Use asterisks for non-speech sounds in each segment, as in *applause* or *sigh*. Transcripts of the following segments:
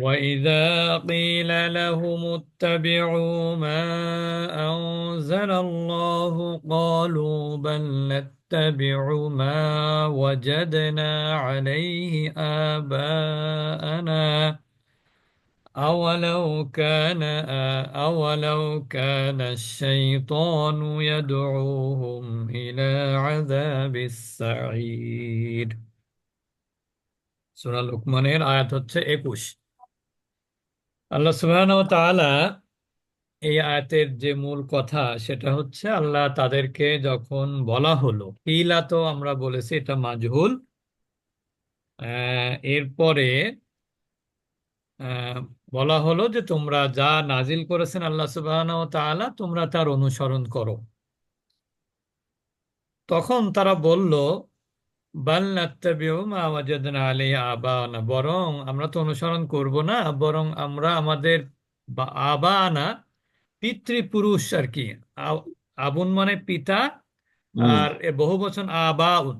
وإذا قيل لهم اتبعوا ما أنزل الله قالوا بل نتبع ما وجدنا عليه آباءنا أولو كان أولو كان الشيطان يدعوهم إلى عذاب السعير. سورة لقمان آيات 21 আল্লাহ সুবহানাহু তাআলা এই আয়াতের যে মূল কথা সেটা হচ্ছে আল্লাহ তাদেরকে যখন বলা হলো, কিলা তো আমরা বলেছি এটা মাজহুল। এরপরে বলা হলো যে তোমরা যা নাজিল করেছেন আল্লাহ সুবহানাহু ওয়া তাআলা তোমরা তার অনুসরণ করো। তখন তারা বলল বাল নাত্তাবিউ মা ওয়াজাদনা আলাইহি আবানা বরং আমরা তো অনুসরণ করব না বরং আমরা আমাদের আবানা পিতৃপুরুষ আর কি। আবুন মানে পিতা আর বহু বচন আবাউন।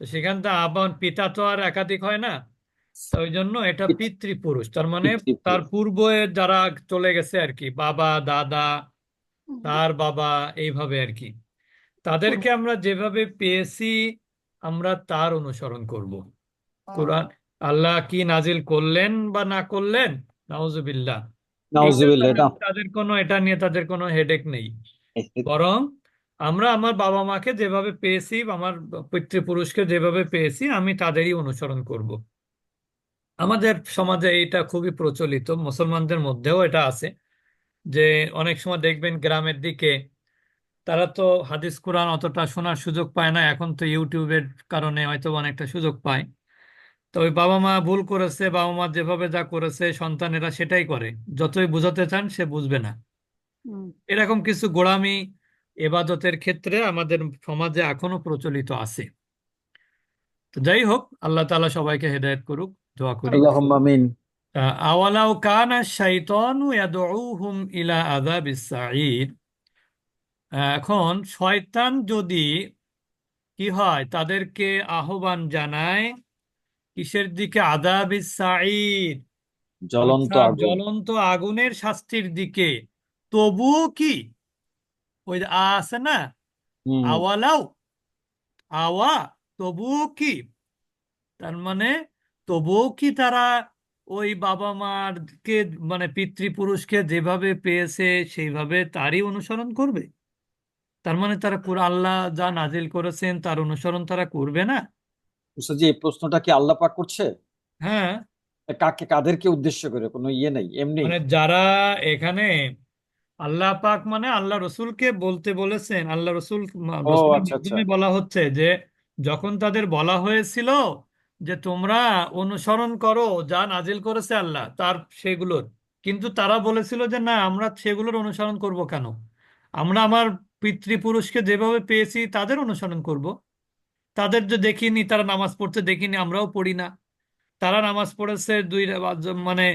তো সেখান থেকে আবাউন পিতা তো আর একাধিক হয় না। ওই জন্য এটা পিতৃপুরুষ। তার মানে তার পূর্বে যারা চলে গেছে আর কি বাবা দাদা তার বাবা এইভাবে আর কি। তাদেরকে আমরা যেভাবে পেয়েছি আমরা তার অনুসরণ করব। কোরআন আল্লাহ কি নাজিল করলেন বা না করলেন? নাউজুবিল্লাহ। তাদের কোনো এটা নিয়ে তাদের কোনো হেডেক নেই। বরং আমরা আমার বাবা মাকে যেভাবে পেয়েছি আমার পিতৃপুরুষকে যেভাবে পেয়েছি আমি তাদেরই অনুসরণ করব। আমাদের সমাজে এটা খুবই প্রচলিত মুসলমানদের মধ্যেও এটা আছে যে অনেক সময় দেখবেন গ্রামের দিকে তারা তো হাদিস কোরআন অতটা শোনার সুযোগ পায় না এখন তো ইউটিউবের কারণে হয়তো অনেকটা সুযোগ পায়। তো ওই বাবা মা ভুল করেছে বাবা মা যেভাবে যা করেছে সন্তানেরা সেটাই করে। যতই বুঝাতে চান সে বুঝবে না। এরকম কিছু গোড়ামি এবাদতের ক্ষেত্রে আমাদের সমাজে এখনও প্রচলিত আছে। তো যাই হোক আল্লাহ তাআলা সবাইকে হেদায়েত করুক দোয়া করি। আমিন। আহ, আওয়ালাউ কানা শাইতানু ইয়াদউহুম ইলা আযাবিস সাঈর এখন শয়তান যদি কি হয় তাদেরকে আহ্বান জানায় কিসের দিকে? সাঈর জ্বলন্ত জ্বলন্ত আগুনের শাস্তির দিকে। তবুও কি? ওই আ আছে না? আওয়ালাও আওয়া তবুও কি? তার মানে তবুও কি তারা ওই বাবা মারকে মানে পিতৃপুরুষকে যেভাবে পেয়েছে সেইভাবে তারই অনুসরণ করবে? তার মানে তারা কোরআন আল্লাহ যা নাজিল করেছেন তার অনুসরণ তারা করবে না? এই প্রশ্নটা কি আল্লাহ পাক করছে? হ্যাঁ। কাকে কাদেরকে উদ্দেশ্য করে? কোনো ইয়ে নেই এমনি। মানে যারা এখানে আল্লাহ পাক মানে আল্লাহ রসুলকে বলতে বলেছেন আল্লাহ রসুল রসুলের আচ্ছা আচ্ছা। মাধ্যমে বলা হচ্ছে যে যখন তাদের বলা হয়েছিল যে তোমরা অনুসরণ করো যা নাজিল করেছে আল্লাহ তার সেগুলোর। কিন্তু তারা বলেছিল যে না আমরা সেগুলোর অনুসরণ করব কেন? আমরা আমার পিতৃপুরুষকে যেভাবে পেয়েছি তাদের অনুসরণ করব। তাদের যে দেখিনি, তারা নামাজ পড়তে দেখিনি, আমরাও পড়ি না। তারা নামাজ পড়েছে দুই মানে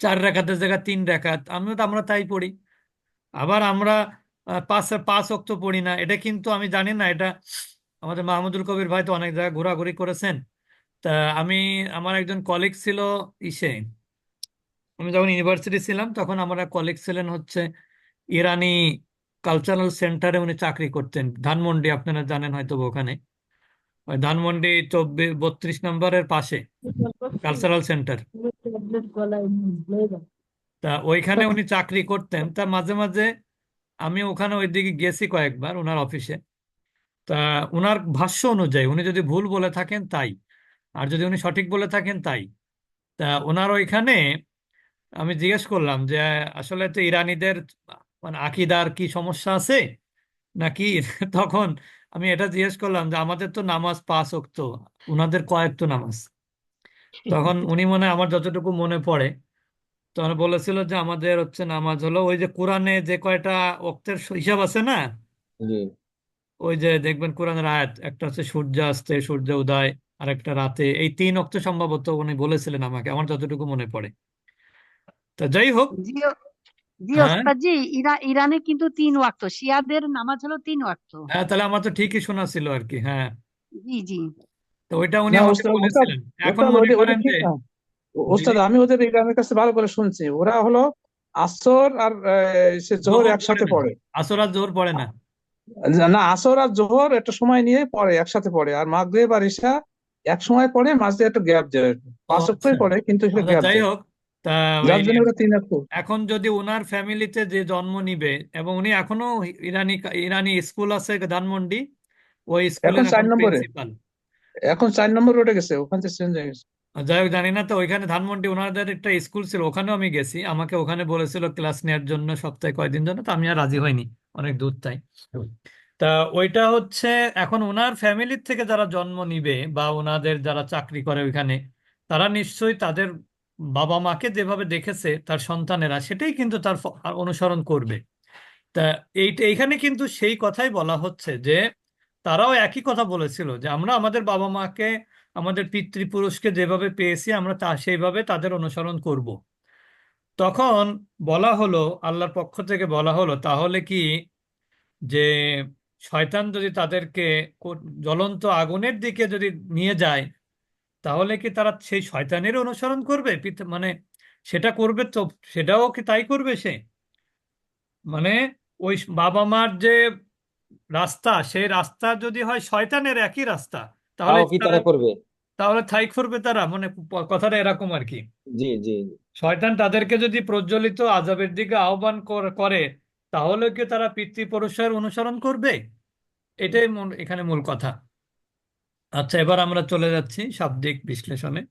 চার রাকাতের জায়গায় তিন রেখাত আমিও তো, আমরা তাই পড়ি। আবার আমরা পাঁচ পাঁচ ওয়াক্ত পড়ি না। এটা কিন্তু আমি জানি না, এটা আমাদের মাহমুদুল কবির ভাই তো অনেক জায়গায় ঘোরাঘুরি করেছেন। তা আমি, আমার একজন কলিগ ছিল ইসে। আমি যখন ইউনিভার্সিটি ছিলাম, তখন আমার কলিগ ছিলেন হচ্ছে ইরানি কালচারাল সেন্টারে উনি চাকরি করতেন। ধানমন্ডি, আপনারা জানেন হয়তো ওখানে। ওই ধানমন্ডি চব্বিশ বত্রিশ নম্বরের পাশে কালচারাল সেন্টার তা ওইখানে উনি চাকরি করতেন। তা মাঝে মাঝে আমি ওখানে ওইদিকে গেছি কয়েকবার ওনার অফিসে। তা ওনার ভাষ্য অনুযায়ী, উনি যদি ভুল বলে থাকেন তাই, আর যদি উনি সঠিক বলে থাকেন তাই। তা ওনার ওইখানে আমি জিজ্ঞেস করলাম যে, আসলে তো ইরানিদের মানে আকিদার কি সমস্যা আছে? নাকি *laughs* তখন আমি এটা জিজ্ঞেস করলাম যে আমাদের তো নামাজ পাঁচ ওয়াক্ত ওনাদের কয়েকটো নামাজ। তখন উনি মনে হয় আমার যতটুকু মনে পড়ে তখন বলেছিল যে আমাদের হচ্ছে নামাজ হলো ওই যে কোরআনে যে কয়টা ওক্তের হিসাব আছে না? ওই যে দেখবেন কোরআনের আয়াত একটা হচ্ছে সূর্যাস্তে সূর্য উদয় আর একটা রাতে এই তিন অক্ত সম্ভবত উনি বলেছিলেন আমাকে আমার যতটুকু মনে পড়ে। তা যাই হোক। জি হ্যাঁ? ওস্তাদ জি ইরা ইরানে কিন্তু তিন ওয়াক্ত শিয়াদের নামাজ হলো তিন ওয়াক্ত। হ্যাঁ তাহলে আমার তো ঠিকই শোনা ছিল আর কি হ্যাঁ। জি জি। তো ওইটা উনি না আমাকে বলেছিলেন। এখন ওস্তাদ মনে করেন ঠিক যে না। ওস্তাদ আমি ওদের ইমামের কাছে ভালো করে শুনছি। ওরা হলো আসর আর আহ, সে জোহর জোহর একসাথে পড়ে না। পড়ে। আসর আর জোহর পড়ে না। না আসর আর জোহর একটা সময় নিয়ে পড়ে একসাথে পড়ে। আর মাগরিব আর ইশা এক সময় পড়ে মাঝে একটা গ্যাপ যায়। ও পাঁচ আচ্ছা। পড়ে কিন্তু সেটা গ্যাপ যাই যায়। হোক তা যার এই জন্য ওরা তিন ওয়াক্ত এখন যদি ওনার ফ্যামিলিতে যে জন্ম নিবে এবং উনি এখনও ইরানি ইরানি স্কুল আছে ধানমন্ডি ওই এখন চার এখন নম্বরে। প্রিন্সিপাল এখন চার নম্বর রোডে গেছে ওখান থেকে চেঞ্জ হয়ে গেছে যাই হোক জানি না তো ওইখানে ধানমন্ডি ওনাদের একটা স্কুল ছিল ওখানেও আমি গেছি। আমাকে ওখানে বলেছিল ক্লাস নেওয়ার জন্য সপ্তাহে কয়দিন জন্য তো আমি আর রাজি হইনি অনেক দূর তাই। তা ওইটা হচ্ছে এখন ওনার ফ্যামিলির থেকে যারা জন্ম নিবে বা ওনাদের যারা চাকরি করে ওইখানে তারা নিশ্চয়ই তাদের বাবা মাকে যেভাবে দেখেছে তার সন্তানেরা, সেটাই কিন্তু তার অনুসরণ করবে। তা এইটা এইখানে কিন্তু সেই কথাই বলা হচ্ছে যে, তারাও একই কথা বলেছিল যে, আমরা আমাদের বাবা মাকে, আমাদের পিতৃপুরুষকে যেভাবে পেয়েছি, আমরা তা, সেইভাবে তাদের অনুসরণ করব। তখন বলা হলো, আল্লাহর পক্ষ থেকে বলা হলো, তাহলে কি যে, শয়তান যদি তাদেরকে জ্বলন্ত আগুনের দিকে যদি নিয়ে যায় তাহলে কি তারা সেই শয়তানের অনুসরণ করবে? মানে সেটা করবে তো সেটাও কি তাই করবে সে? মানে ওই বাবা মার যে রাস্তা সেই রাস্তা যদি হয় শয়তানের একই রাস্তা তাহলে কি তারা করবে? তাহলে থাই করবে তারা? মানে কথাটা এরকম আর কি। জি জি। শয়তান তাদেরকে যদি প্রজ্বলিত আযাবের দিকে আহ্বান করে তাহলে কি তারা পিতৃপুরুষের অনুসরণ করবে? এটাই এখানে মূল কথা। আচ্ছা এবার আমরা চলে যাচ্ছি শাব্দিক বিশ্লেষণে।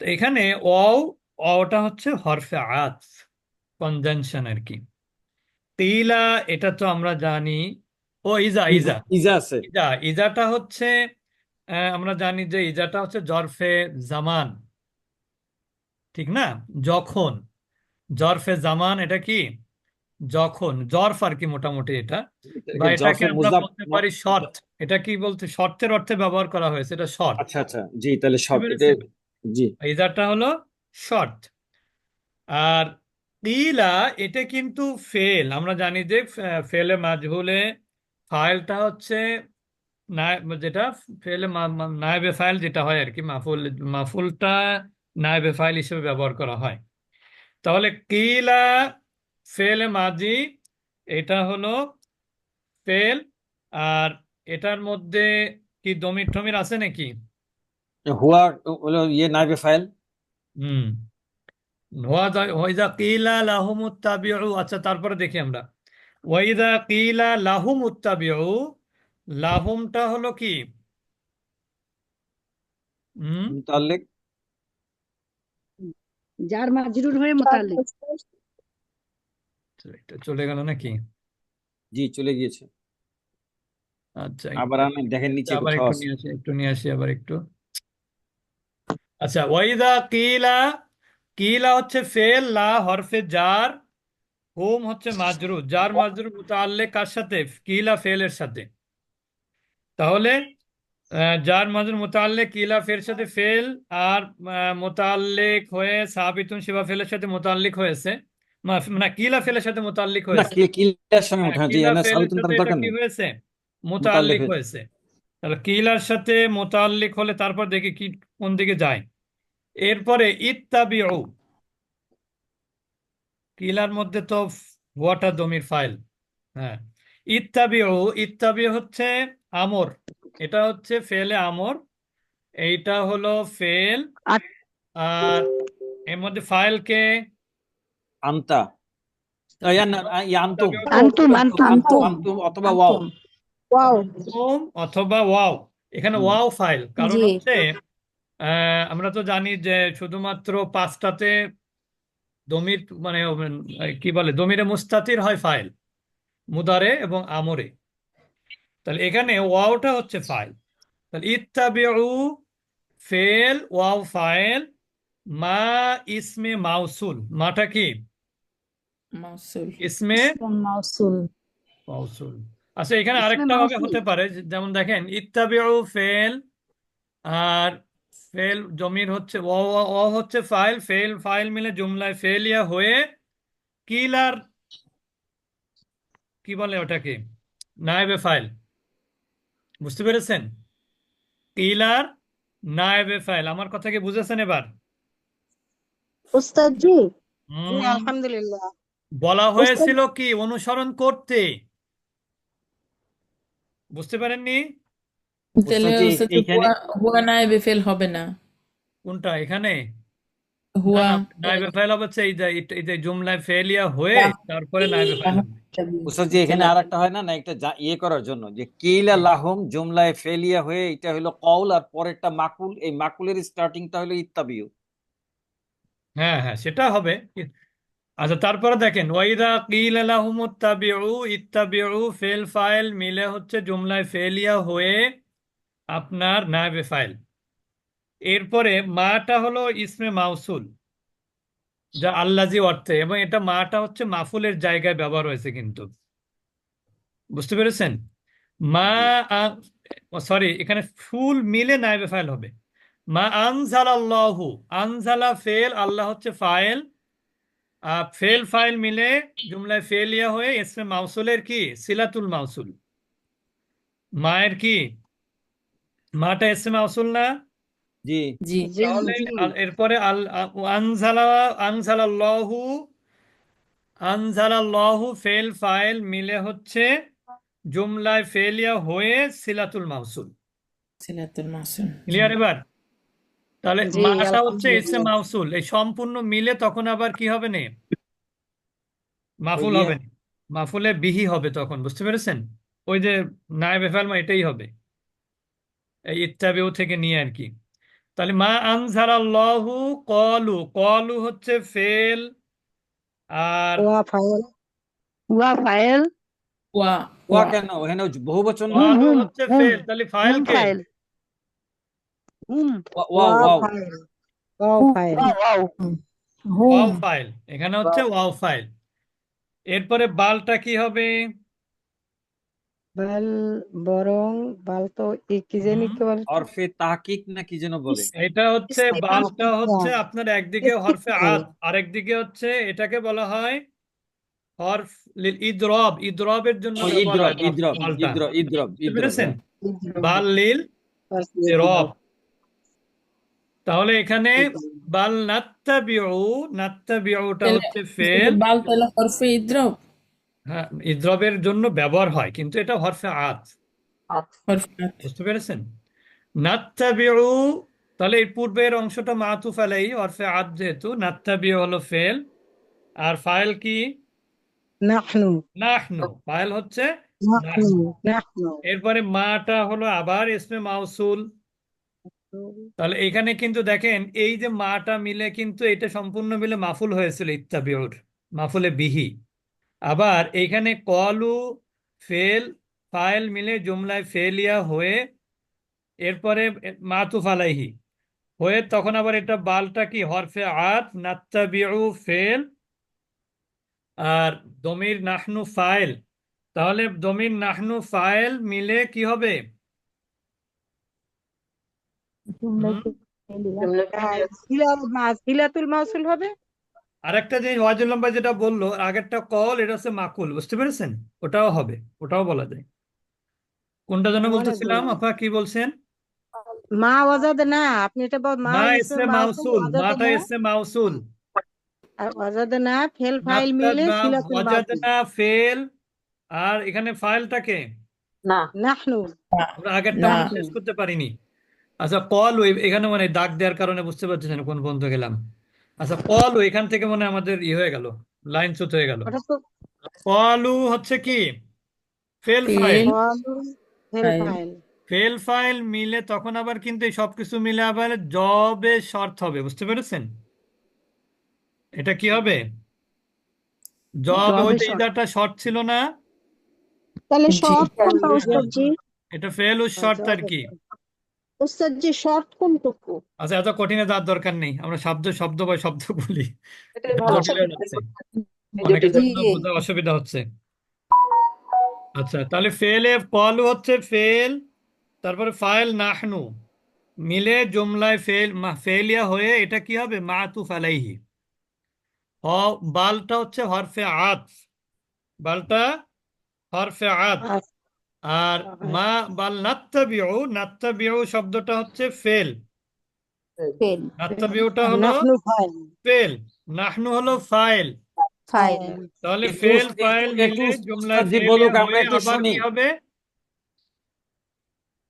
তো এখানে অও অটা হচ্ছে হরফে আত কনজাংশন আর কি। তিলা এটা তো আমরা জানি ও ইজা। ইজা ইজা আছে। ইজা ইজাটা হচ্ছে আহ, আমরা জানি যে ইজাটা হচ্ছে জরফে জামান। ঠিক না? যখন জরফে জামান এটা কি? যখন জরফ আর কি মোটামুটি এটা। বা এটাকে আমরা বলতে পারি শর্ত এটা কি বলতে শর্তের অর্থে ব্যবহার করা হয়েছে এটা শর্ত আচ্ছা আচ্ছা জি তাহলে পেরেছেন জি। ইজারটা হলো শর্ট আর কিলা এটা কিন্তু ফেল আমরা জানি যে ফেলে মাজহুলে ফাইলটা হচ্ছে না- যেটা ফেলে নায়েবে ফাইল যেটা হয় আর কি মাফুল মাফুলটা নায়েবে ফাইল হিসেবে ব্যবহার করা হয়। তাহলে কিলা ফেলে মাজি এটা হলো ফেল আর এটার মধ্যে কি দমির টমির আছে নাকি? হুয়া হলো ইয়ে নাইবে ফাইল হুম ওয়াজা কিলা লাহুমুত্তাবিউ আচ্ছা তারপরে দেখি আমরা। ওয়াইদা কিলা লাহুমুত্তাবিউ লাহুমটা হলো কি? হুম? মুতাল্লিক। যার মাজরুর হয়ে মোতাল্লিক। এটা চলে গেল নাকি? জি চলে গিয়েছে। আচ্ছা আবার আমি দেখেন নিচে আবার কোথাও একটু আছে নিয়ে আসি একটু নিয়ে আসি আবার একটু। আচ্ছা ওয়াইদা কিলা কিলা হচ্ছে ফেল লা হরফে জার হুম হচ্ছে মাজরুর জার মাজরুর মুতাআল্লিক কার সাথে? কিলা ফেলের সাথে। তাহলে জার মাজরুর মুতাআল্লিক কিলা ফের সাথে ফেল আর আহ, মুতাআল্লিক হয়ে সাবিতুন শিবা ফেলের সাথে মোতাল্লিক হয়েছে। মা- মানে কিলা ফেলের সাথে মুতাআল্লিক না হয়েছে। কিলার সঙ্গে হ্যাঁ, জি কিলা ফেলের সাথে তার কি হয়েছে? মুতাল্লিক তাহলে কিলার সাথে মুতাআল্লিক হলে তারপর দেখি কি কোন দিকে যায়। এরপরে ইত্তাবিউ। কিলার মধ্যে তো ওয়াটার দমির ফাইল। হ্যাঁ ইত্তাবিউ ইত্তাবিউ হচ্ছে আমর। এটা হচ্ছে ফেলে আমর। এইটা হলো ফেল আর আর এর মধ্যে ফাইল কে আন্তা। আন্তুম আন্তুম অথবা ওয়াও। ওয়াও। অথবা ওয়াও। এখানে ওয়াও ফাইল। কারণ হচ্ছে আমরা তো জানি যে শুধুমাত্র পাঁচটাতে দমির মানে কি বলে দমিরে মুস্তাতির হয় ফাইল। মুদারে এবং আমরে। তাহলে এখানে ওয়াওটা হচ্ছে ফাইল। তাহলে ইত্তাবিউ ফেল ওয়াও ফাইল মা ইসমে মাউসুল। মাটা কি? মাউসুল। ইসমে? মাউসুল। মাউসুল। আচ্ছা এখানে আরেকটা ভাবে হতে পারে যেমন দেখেন ইত্তাবিউ ফেল আর ফেল জমির হচ্ছে ও ও- ও হচ্ছে ফাইল ফেল ফাইল মিলে জুমলায় ফেলিয়া হয়ে কিলার কি বলে ওটাকে? নায়েবে ফাইল। বুঝতে পেরেছেন? কিলার নায়েবে ফাইল। আমার কথা কি বুঝেছেন এবার? উস্তাদ জি? জি আলহামদুলিল্লাহ। বলা হয়েছিল কি অনুসরণ করতে? বুঝতে পারেননি? তাহলে এইখানে হুয়া হুয়া নায়েবে ফেল হবে না। কোনটা এখানে? হুয়া। না নাইবে ফেল হচ্ছে এই যে এই যে জুমলায় ফেলিয়া হয়ে তারপরে নাইবে ফেল হবে। জি এখানে আর একটা হয় না না একটা ইয়ে করার জন্য যে কিলা লাহুম জুমলায় ফেলিয়া হয়ে এটা হলো কওল আর পরেরটা মাকুল এই মাকুলের স্টার্টিংটা হলো ইত্তাবিউ। হ্যাঁ হ্যাঁ সেটা হবে। আচ্ছা তারপরে দেখেন ওয়াইদা কিলা লাহুমুত্তাবিউ ইত্তাবিউ ফেল ফাইল, মিলে হচ্ছে জুমলায় ফেলিয়া হয়ে আপনার নাইবে ফাইল। এরপরে মাটা হলো ইসমে মাউসুল, যা আল্লাজি অর্থে, এবং এটা মাটা হচ্ছে মাফুলের জায়গায় ব্যবহার হয়েছে কিন্তু। বুঝতে পেরেছেন? মা সরি, এখানে ফুল মিলে নাইবে ফাইল হবে। মা আনজালাল্লাহু, আনজালা ফেল, আল্লাহ হচ্ছে ফাইল ফেল ফাইল মিলে জুমলায় ফেলিয়া হয়ে ইসমে মাউসুলের কি? সিলাতুল মাউসুল। মায়ের কি? মাটা ইসমে মাউসুল না? জি। জি। এরপরে আল আ- আনজালা আনজালাল্লাহু আনজালাল্লাহু ফেল ফাইল মিলে হচ্ছে জুমলায় ফেলিয়া হয়ে সিলাতুল মাউসুল। সিলাতুল জি ক্লিয়ার এবার? তাহলে মাটা হচ্ছে ইসে আলহামদুলিল্লাহ মাউসুল। এই সম্পূর্ণ মিলে তখন আবার কি হবে না? মাফুল হবে না। মাফুলে বিহি হবে তখন বুঝতে পেরেছেন? ওই যে নায়েবে ফাইল এটাই হবে। এই ইত্তাবিউ থেকে নিয়ে আর কি। তাহলে মা আনজালাল্লাহু কলু কলু হচ্ছে ফেল আর ওয়া ফাইল ওয়া ফাইল ওয়া ওয়া। কেন? এখানে বহু বচন না? হুম কলু হুম হচ্ছে ফেল তাহলে ফাইল কে? ফাইল হুম ওয়া ওয়া ওয়াও। ফাইল ওয়াও ওয়াও ফাইল এখানে হচ্ছে ওয়াও ফাইল এরপরে বালটা কি হবে? বাল বরং বাল তো কি জানি কি বলে? হরফে তাহকিক না কি যেন বলে? এটা হচ্ছে বালটা হচ্ছে আপনার একদিকে হরফে। আত আরেকদিকে হচ্ছে এটাকে বলা হয় হরফ লিল ইদরব। ইদরবের জন্য ইদ্রব ইদ্রব ইদ্রব ইদ্রব ইদ্রব। বাল লিল রব তাহলে এখানে বাল নাত্তাবিউ নাত্তাবিউটা হচ্ছে ফেল। বাল তাহলে হরফে ইদ্রব। হ্যাঁ ইদরবের জন্য ব্যবহার হয় কিন্তু এটা হরফে আত। বুঝতে পেরেছেন? নাত্তাবিউ তাহলে এই পূর্বের অংশটা মাতুফ আলাইহি হরফে আত যেহেতু নাত্তাবিউ হলো ফেল। আর ফাইল কি? নাহনু। নাহনু। ফাইল হচ্ছে নাহনু এরপরে মাটা হলো আবার ইসমে মাউসুল। তাহলে এখানে কিন্তু দেখেন, এই যে মাটা মিলে কিন্তু এটা সম্পূর্ণ মিলে মাফুল হয়েছিল ইত্তাবিউর, মাফুলে বিহি। আবার এইখানে কলু, ফেল, ফাইল মিলে জুমলায় ফেলিয়া হয়ে এরপরে মাতুফ ফালাইহি হয়ে তখন আবার এটা বালটা কি? হরফে আত, নাত্তাবিউ ফেল, আর দমির নাহনু ফাইল। তাহলে দমির নাহনু ফাইল মিলে কি হবে হুম? সিলাল মা- সিলাতুল মাউসুল হবে? আরেকটা যে ওয়াজুল লম্বা যেটা বলল আগেরটা কল এটা হচ্ছে মাকুল বুঝতে পেরেছেন? ওটাও হবে ওটাও বলা যায়। কোনটা মনে বলতেছিলাম আপা কি বলছেন? মা ওয়াজাদ না আপনি এটা বল মা মাউসুল মাটা না? ইসমে মাউসুল। আর ওয়াজাদ না ফেল ফাইল মিলে সিলাতুল মাউসুল ওয়াজাদনা ফেল আর এখানে ফাইলটাকে নাহনু। আমরা আগেরটা শেষ করতে পারিনি। আচ্ছা কল এখানে মানে দাগ দেওয়ার কারণে বুঝতে পারছেন না কোন পর্যন্ত গেলাম। আচ্ছা কল এখান থেকে মনে হয় আমাদের ই হয়ে গেল লাইন চ্যুত হয়ে গেল। কলু হচ্ছে কি? ফেল ফাইল। ফেল ফাইল। ফাইল। ফেল ফাইল মিলে তখন আবার কিন্তু এই সবকিছু মিলে আবার জবে শর্ত হবে বুঝতে পেরেছেন? এটা কি হবে? জব ওই শর্ত। ইদাটা শর্ট ছিল না? তাহলে। শর্ট কোনটা উস্তাদ জি এটা ফেল ও শর্ট আর কি? উস্তাদ জি শর্ট কোনটুকু? আচ্ছা এত কঠিনে যাওয়ার দরকার নেই। আমরা শব্দ শব্দ বা শব্দ বলি। অনেকের জন্য বোঝা অসুবিধা হচ্ছে। আচ্ছা তাহলে ফেলে কলু হচ্ছে ফেল তারপরে ফাইল নাহনু। মিলে জুমলায় ফেল ফেলিয়া হয়ে এটা কি হবে? মাতুফ আলাইহি। হ বালটা হচ্ছে হরফে আত। বালটা হরফে আত। আর মা বাল নাত্তাবিউ নাত্তাবিউ শব্দটা হচ্ছে ফেল। ফেল। নাত্তাবিউটা হলো নাহনু ফাইল। ফেল। নাহনু হলো ফাইল। ফাইল। তাহলে ফেল ফাইল একটু মিলে ফেলিয়া বলুক আমরা একটু শুনি। হবে?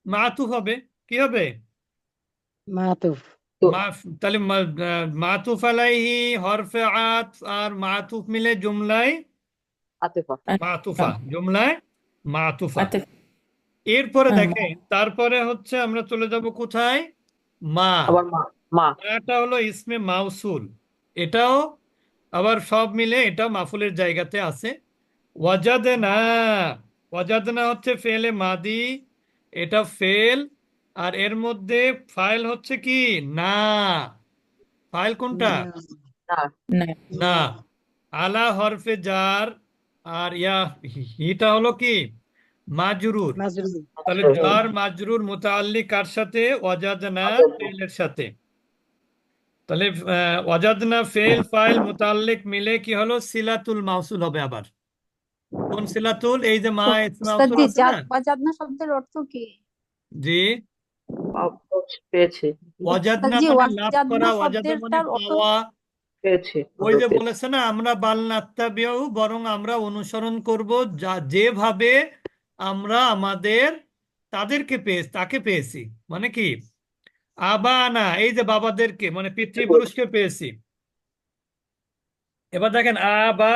মাতুফ হবে। কি হবে? মাতুফ মা- তাহলে মাতুফ আলাইহি হরফে আত আর মাতুফ মিলে জুমলায় মাতুফা। জুমলায় মাতুফা। এরপরে হ্যাঁ, দেখেন তারপরে হচ্ছে আমরা চলে যাব কোথায়? মা। আবার মা মা। মাটা হলো ইসমে মাউসুল। এটাও আবার সব মিলে এটা মাফুলের জায়গাতে আছে। ওয়াজাদনা ওয়াজাদনা হচ্ছে ফেলে মাদি এটা ফেল আর এর মধ্যে ফাইল হচ্ছে কি? না। ফাইল কোনটা? না। আলা হরফে জার আর ইয়া হিটা হলো কি? মাজরুর। তাহলে জার মাজরুর মুতাআল্লিক কার সাথে? ওয়াজাদনা ফেলের সাথে। তাহলে ওয়াজাদনা ফেল ফাইল মুতাআল্লিক মিলে কি হলো? সিলাতুল মাউসুল হবে আবার। কোন সিলাতুল? এই যে মা ওয়াজাদনা শব্দের অর্থ কি? জি। পেয়েছি। ওয়াজাদনা মানে লাভ করা ওয়াজাদা মানে পাওয়া পেয়েছি। ওই যে বলেছে না আমরা বাল নাত্তাবিউ বরং আমরা অনুসরণ করব যা যেভাবে আমরা আমাদের তাদেরকে পেয়ে তাকে পেয়েছি। মানে কি? আবানা এই যে বাবাদেরকে মানে পিতৃপুরুষকে পেয়েছি। এবার দেখেন আবা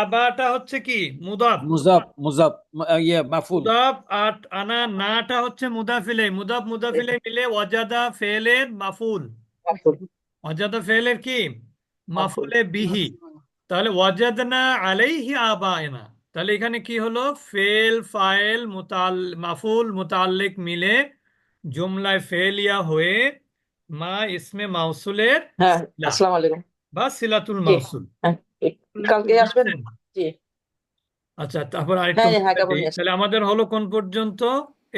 আবাটা হচ্ছে কি? মুদাফ। মুজাব মুজাব ম- ইয়ে মাফুল। মুদাফ আর আনা নাটা হচ্ছে মুদাফিলে মুদাফ মুদাফিলে মিলে ওয়াজাদা ফেলের মাফুল। ওয়াজাদা ফেলের কি? মাফুলে বিহি। তাহলে ওয়াজাদনা আলাইহি আবায়না তাহলে এখানে কি হলো? ফেল ফাইল মুতাল মাফুল মুতাল্লিক মিলে জুমলায় ফেলিয়া হয়ে মা ইসমে মাউসুলের হ্যাঁ আসসালামু আলাইকুম। বা সিলাতুল। মাউসুল। হ্যাঁ কালকে আসবেন? জি। আচ্ছা তারপর আরেকটু হ্যাঁ হ্যাঁ কাপড় নিয়ে তাহলে আমাদের হলো কোন পর্যন্ত?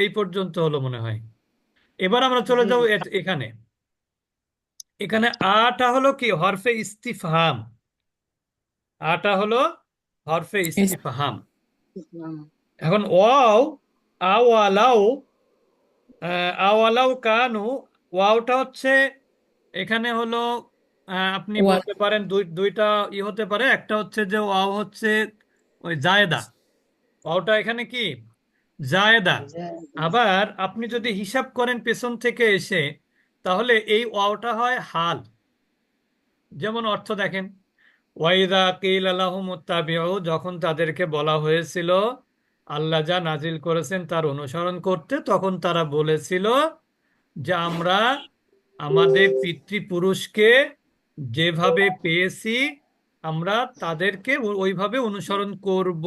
এই পর্যন্ত হলো মনে হয়। এবার আমরা চলে যাব এখানে। এখানে আটা হলো কি? হরফে ইস্তিফহাম। আটা হলো হরফে ইস্তিফহাম। এখন ওয়াও আওয়ালাও আওয়ালাও কানু ওয়াওটা হচ্ছে এখানে হলো আপনি বলতে পারেন দুই দুইটা ই হতে পারে। একটা হচ্ছে যে ওয়াও হচ্ছে ওই জায়েদা। ওয়াওটা এখানে কি? জায়েদা। আবার আপনি যদি হিসাব করেন পেছন থেকে এসে তাহলে এই ওয়াওটা হয় হাল। যেমন অর্থ দেখেন, ওয়াইদা কিল আলাহুমুত্তাবিউ যখন তাদেরকে বলা হয়েছিল, আল্লাহ যা নাজিল করেছেন তার অনুসরণ করতে, তখন তারা বলেছিল যে আমরা আমাদের পিতৃপুরুষকে যেভাবে পেয়েছি, আমরা তাদেরকে ওইভাবে অনুসরণ করব।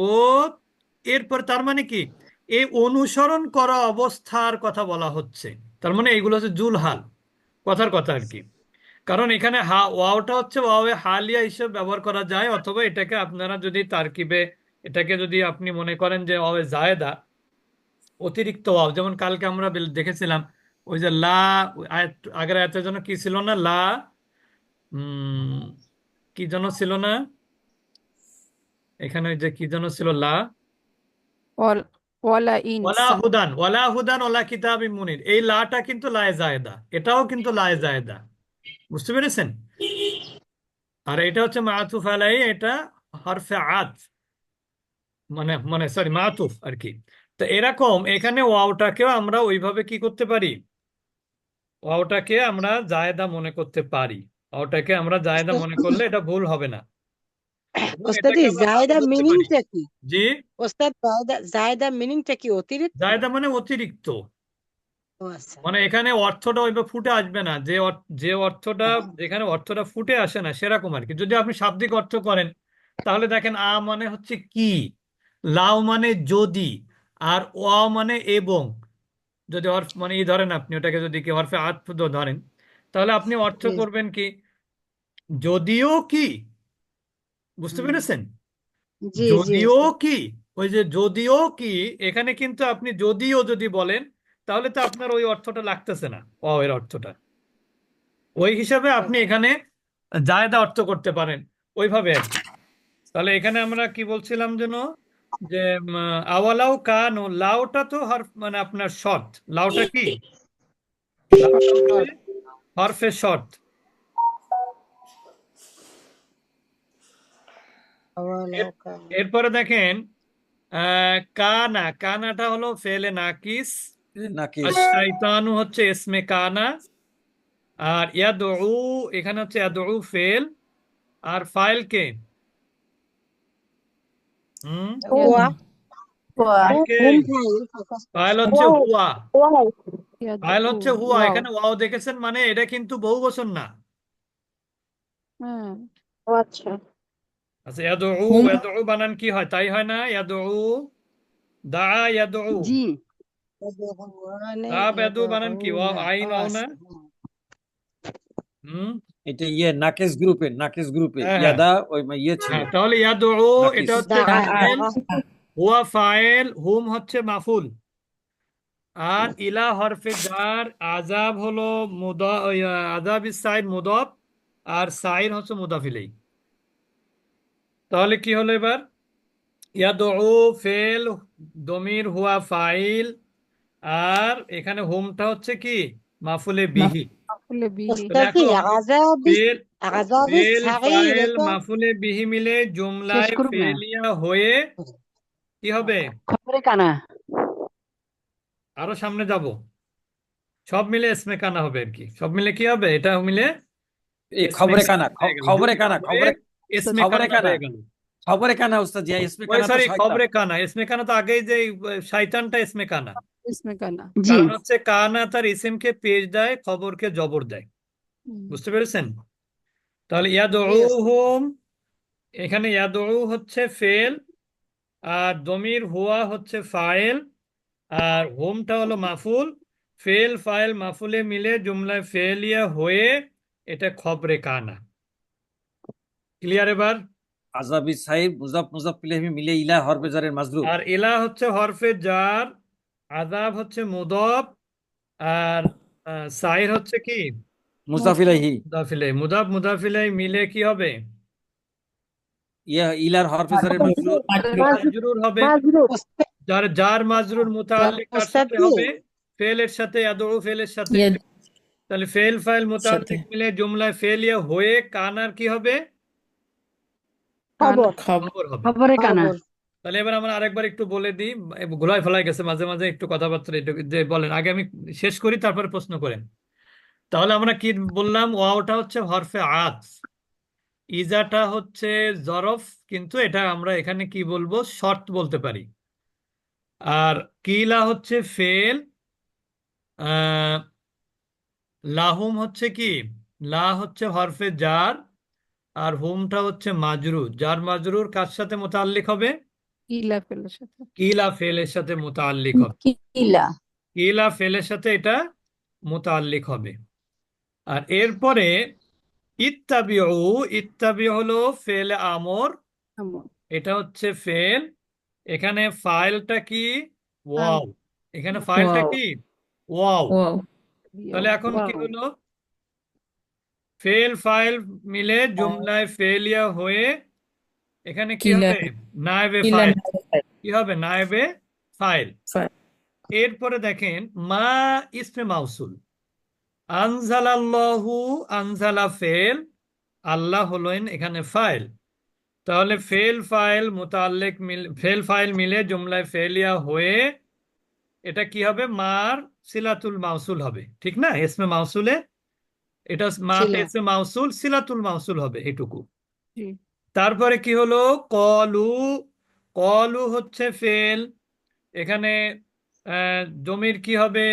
এরপর তার মানে কি? এই অনুসরণ করা অবস্থার কথা বলা হচ্ছে। তার মানে এগুলো হচ্ছে জুলহাল। কথার কথা আর কি। কারণ এখানে হা, ওয়াওটা হচ্ছে ওয়াওয়ে হালিয়া হিসেবে ব্যবহার করা যায়, অথবা এটাকে আপনারা যদি তারকিবে, এটাকে যদি আপনি মনে করেন যে ওয়াওয়ে জায়েদা, অতিরিক্ত ওয়াও, যেমন কালকে আমরা দেখেছিলাম, ওই যে লা আগের আয়াতের জন্য কি ছিল না? লা কি যেন ছিল না? এখানে ওই যে কি যেন ছিল? লা ওয়ালা ইন ওয়ালা হুদান ওয়ালা হুদান ওয়ালা কিতাবিম মুনির। এই লাটা কিন্তু লায়ে জায়েদা এটাও কিন্তু লায়ে জায়েদা বুঝতে পেরেছেন? আর এটা হচ্ছে মাতুফ আলাই এটা হরফে আত। মানে মানে সরি মাতুফ আর কি। তো এরকম এখানে ওয়াওটাকেও আমরা ওইভাবে কি করতে পারি? ওয়াওটাকে আমরা জায়েদা মনে করতে পারি। ওয়াওটাকে আমরা জায়েদা মনে করলে এটা ভুল হবে না। ওস্তাদি জায়দা মিনিংটা কি জি ওস্তাদ জায়দা জায়দা মিনিংটা কি অতিরিক্ত জায়েদা মানে অতিরিক্ত এখানে অর্থটা ওইভাবে ফুটে আসবে না যে যে অর্থটা যেখানে অর্থটা ফুটে আসে না সেরকম আর কি যদি আপনি শাব্দিক অর্থ করেন তাহলে দেখেন আ মানে হচ্ছে কি লাও মানে যদি আর ওয়া মানে এবং। যদি অর্থ মানে ই ধরেন আপনি ওটাকে যদি কি হরফে আতফ ধরেন তাহলে আপনি অর্থ করবেন কি যদিও কি বুঝতে পেরেছেন? জি জি যদিও কি ওই যে যদিও কি এখানে কিন্তু আপনি যদিও যদি বলেন তাহলে তো আপনার ওই অর্থটা লাগতেছে না অ এর অর্থটা। ওই হিসাবে আপনি এখানে জায়দা অর্থ করতে পারেন ওইভাবে আর কি। তাহলে এখানে আমরা কি বলছিলাম যেন যে আওয়ালাও কানু লাউটা তো হর মানে আপনার শর্ট লাউটা কি? হচ্ছে হরফে শর্ত। এরপরে দেখেন কানা। কানাটা হলো ফেলে নাকিস। শয়তানু হচ্ছে এসমে কানা। আর ইয়াদু এখানে হচ্ছে ইয়াদু ফেল। আর ফাইল কে? হচ্ছে হচ্ছে এখানে ওয়াও দেখেছেন মানে এটা কিন্তু বহু বছর না। আচ্ছা। আচ্ছা ইয়াদউ বানান কি হয়? তাই হয় না? ইয়াদউ দা ইয়াদউ। জি। তাব ইয়াদউ বানান কি? ওয়া আইন ওয়া না? হুম? এটা ইয়ে নাকেস গ্রুপে নাকেস গ্রুপে হ্যাঁ। ইয়াদা ওই ইয়ে ছিল। হ্যাঁ, তাহলে ইয়াদউ এটা হচ্ছে ওয়া ফাইল। হুম হচ্ছে মাফুল। আর ইলা হরফে জার আজাব হলো মুদা আজাব ইস সাইদ আর সাইন হচ্ছে মুদাফিলেই। তাহলে কি হলো এবার? ইয়াদু ফেল দমির হুয়া ফাইল। আর এখানে হোমটা হচ্ছে কি? মাফুলে বিহি। মাফুলে বিহি। মিলে জুমলায় ফেলিয়া হয়ে কি হবে? আরও সামনে যাব। সব মিলে এসমে কানা হবে আর কি। সব মিলে কি হবে? এটা মিলে খবরে কানা খবরে কানা খবরে এসমে খবরে কানা উস্তাদ জি ইসমে ওই কানা সরি খবরে কানা এসমে কানা তো আগেই যে শয়তানটা এসমে কানা ইসমে কানা কারণ হচ্ছে কানা তার ইসিমকে পেশ দেয় খবরকে জবর দেয় বুঝতে পেরেছেন তাহলে ইয়াদউহুম এখানে ইয়াদউ হচ্ছে ফেল আর দমির হুয়া হচ্ছে ফাইল আর হোমটা হলো মাফুল ফেল ফাইল মাফুলে মিলে জুমলায় ফেলিয়া হয়ে এটা খবরে কানা ক্লিয়ার এবার? আজাবি সাহেব মুজাফ মুজাফ মিলে ইলা হরফে জারের মাজরুর আর ইলা হচ্ছে হরফে জার আযাব হচ্ছে মুদফ আর সাইর হচ্ছে কি? মুজাফ মিলে কি হবে? ইয়া ইলার হরফে জারের মাজরুর মাজরুর হবে। যার যার মাজরুর মুতাআল্লিক কার সাথে হবে। ফেলের সাথে ইয়াদউ ফেলের সাথে ইয়ে তাহলে ফেল ফাইল মুতাআল্লিক মিলে জুমলায় ফেলিয়া হয়ে কানার কি হবে? খবর। খবর হবে। খবরে কানা। খবর। তাহলে এবার আমরা আরেকবার একটু বলে দিই ঘোলায় ফেলাই গেছে মাঝে মাঝে একটু কথাবার্তা একটু যে বলেন আগে আমি শেষ করি তারপরে প্রশ্ন করেন। তাহলে আমরা কি বললাম ওয়াওটা হচ্ছে হরফে আত ইজাটা হচ্ছে জরফ কিন্তু এটা আমরা এখানে কি বলব শর্ত বলতে পারি। আর কিলা হচ্ছে ফেল আহ, লাহুম হচ্ছে কি? লা হচ্ছে হরফে জার আর হুমটা হচ্ছে মাজরুর যার মাজরুর কার সাথে মোতাল্লিক হবে? ইলা ফেলের সাথে। কিলা ফেলের সাথে মোতাল্লিক হবে। কিলা কিলা ফেলের সাথে এটা মোতাল্লিক হবে। আর এরপরে ইত্তাবিউ ইত্তাবি হলো ফেল আমর। এটা হচ্ছে ফেল। এখানে ফাইলটা কি? ওয়াও। এখানে ফাইলটা কি? ওয়াও। তাহলে এখন কি। হলো? ফেল ফাইল মিলে জুমলায় ফেলিয়া হয়ে এখানে কি হবে? নায়েবে ফাইল কি হবে? নায়েবে ফাইল। এরপরে দেখেন মা ইসমে মাউসুল। আনজালাল্লাহু আনজালা ফেল আল্লাহ হলেন এখানে ফাইল তাহলে ফেল ফাইল মুতাল্লিক মিল ফেল ফাইল মিলে জুমলায় ফেলিয়া হয়ে এটা কি হবে? মার সিলাতুল মাউসুল হবে। ঠিক না? ইসমে মাউসুলে এটা সিলা। ইসমে মাউসুল সিলাতুল মাউসুল হবে এটুকু। তারপরে কি হলো? কলু কলু হচ্ছে ফেল। এখানে আহ, জমির কি হবে?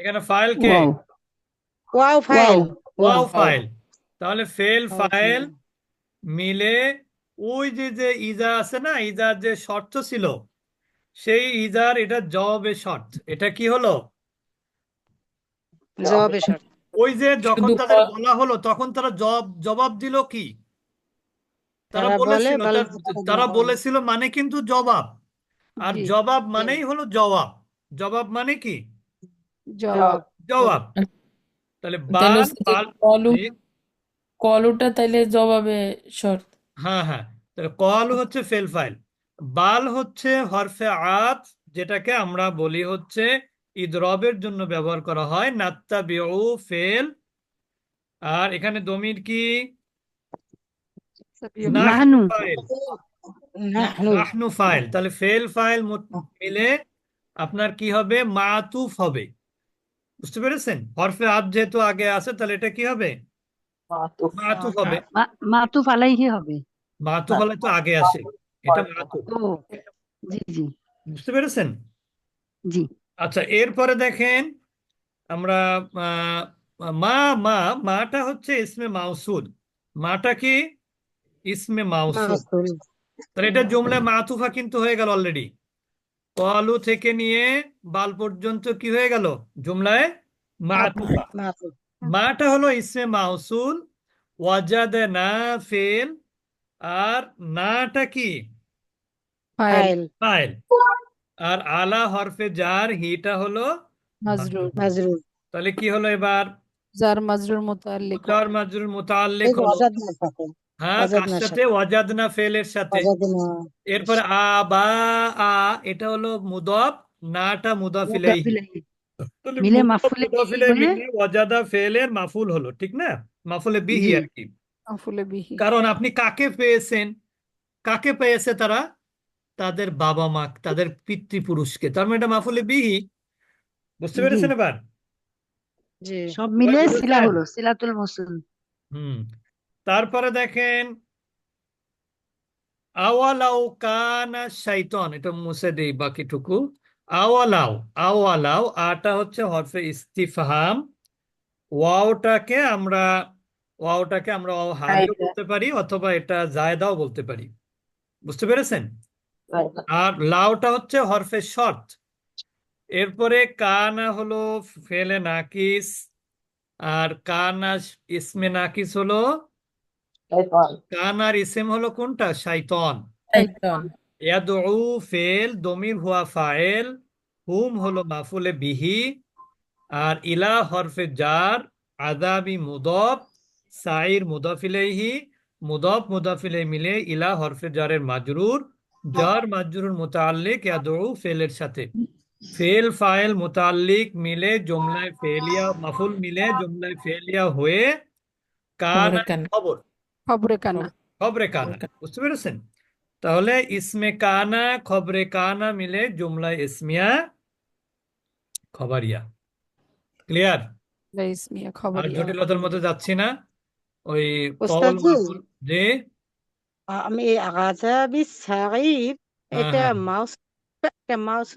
এখানে ফাইল কে? ওয়াও। ফাইল। ওয়াও। ফাইল। তাহলে ফেল ফাইল ফাইল। মিলে ওই যে যে ইজা আছে না ইজার যে শর্ত ছিল সেই ইজার এটা জবাবে শর্ত এটা কি হলো? জবাবে শর্ত ওই যে যখন তাদের বলা হলো তখন তারা জব জবাব দিল কি? তারা তারা বলে বলেছিল তারা বলেছিল মানে কিন্তু জবাব। আর জবাব মানেই হলো জবাব। জবাব মানে কি? জবাব। জবাব। তাহলে তাহলে কলুটা তাইলে জবাবে শর্ত হ্যাঁ হ্যাঁ। তাহলে কল হচ্ছে ফেল ফাইল বাল হচ্ছে হরফে আত যেটাকে আমরা বলি হচ্ছে ইদরবের জন্য ব্যবহার করা হয় নাত্তাবিউ ফেল। আর এখানে দমির কি? নাহনু। নাহনু ফাইল। তাহলে ফেল ফাইল মিলে আপনার কি হবে? মাতুফ হবে। বুঝতে পেরেছেন? হরফে আব যেহেতু আগে আছে তাহলে এটা কি হবে? মাতুফ। হবে। মাতুফ আলাইহি হবে। মাতুফ হলে তো আগে আসে এটা জি জি। বুঝতে পেরেছেন? জি। আচ্ছা এরপরে দেখেন আমরা আহ, মা মা মাটা হচ্ছে ইসমে মাউসুল মাটা কি? ইসমে মাউসুল তাহলে এটা জুমলা মাতুফা কিন্তু হয়ে গেল অলরেডি কলু থেকে নিয়ে বাল পর্যন্ত কি হয়ে গেল? জুমলায় মাতুফা। মাটা হলো ইসমে মাউসুল ওয়াজাদনা ফেল। আর নাটা কি? ফাইল। ফাইল। ফাইল। আর আলা হরফে জার হিটা হলো মাজরুর মাজরুর তাহলে কি হলো এবার? জার মাজরুর মুতাআল্লিক জার মাজরুর মুতাআল্লিক হ্যাঁ কার সাথে? ওয়াজাদনা ফেলের সাথে। এরপর আ বা আ এটা হলো মুদফ নাটা মুদফ ইলাইহি তাহলে মিলে মুদফ মাফুলে মুদফ বিহি ইলাইহি মিলে ওয়াজাদা ফেলের মাফুল হলো ঠিক না? মাফুলে বিহি আর কি। মাফুলে বিহি কারণ আপনি কাকে পেয়েছেন? কাকে পেয়েছে তারা? তাদের বাবা মা তাদের পিতৃপুরুষকে। তার মানে এটা মাফুলে বিহি বুঝতে পেরেছেন এবার? সব মিলে সিলা হলো সিলাতুল মৌসুল হুম। তারপরে দেখেন আওয়ালাও কানা শাইতান। এটা মুছে দেই বাকিটুকু। আওয়ালাও আওয়ালাও আটা হচ্ছে হরফে ইস্তিফহাম। ওয়াওটাকে আমরা ওয়াওটাকে আমরা আইতা বলতে পারি অথবা এটা জায়দাও বলতে পারি। বুঝতে পেরেছেন? আর লাউটা হচ্ছে হরফে শর্ত। এরপরে কানা হলো ফেলে নাকিস আর কানা ইসমে নাকিস হলো কানার ইসেম হলো কোনটা? শাইতান ইয়াদউ ফেল দমির হুয়া ফাইল হুম হলো মাফুলে বিহি আর ইলা হরফে জার আদাবি মুদফ সাইর মুদফ ইলাইহি মুদফ মুদফ মিলে ইলা হরফে জারের মাজরুর জার মাজরুর মুতাল্লিক ইয়াদউ ফেলের সাথে। ফেল ফাইল মুতাল্লিক মিলে জুমলায় ফেলিয়া মাফুল মিলে জুমলায় ফেলিয়া হয়ে কান খবর খবরে কানা। খবরে কানা। বুঝতে পেরেছেন? তাহলে ইসমে কানা খবরে কানা মিলে জুমলায় ইসমিয়া খবরিয়া। ক্লিয়ার? ইসমিয়া আর খবরিয়া জটিলতার মধ্যে যাচ্ছি না। ওই ওস্তাদজি। মাফুল যে আমি গাজাবি সাগীর এটা মাউস একটা মাউস